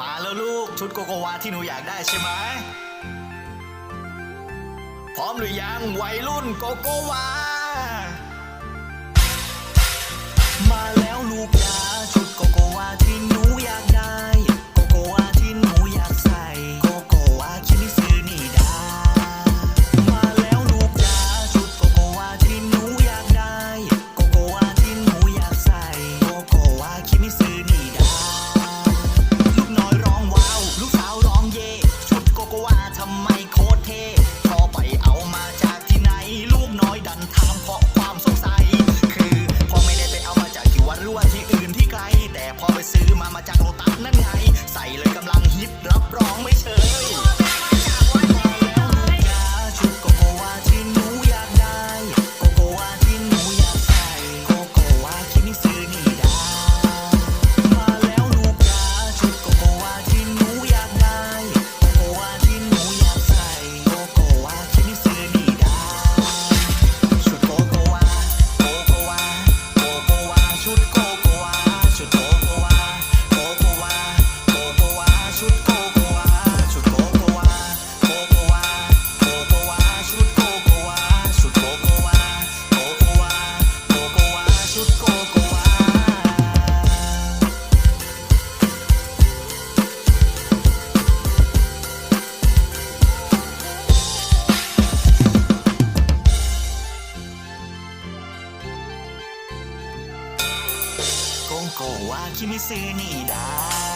มาแล้วลูกชุดโกโกวาที่หนูอยากได้ใช่ไหมพร้อมหรือยังวัยรุ่นโกโกวา มาแล้วลูกยา พอไปซื้อมามาจากโลตัสนั่นไง ใส่เลยกำลังฮิตรับรอง 子は君次第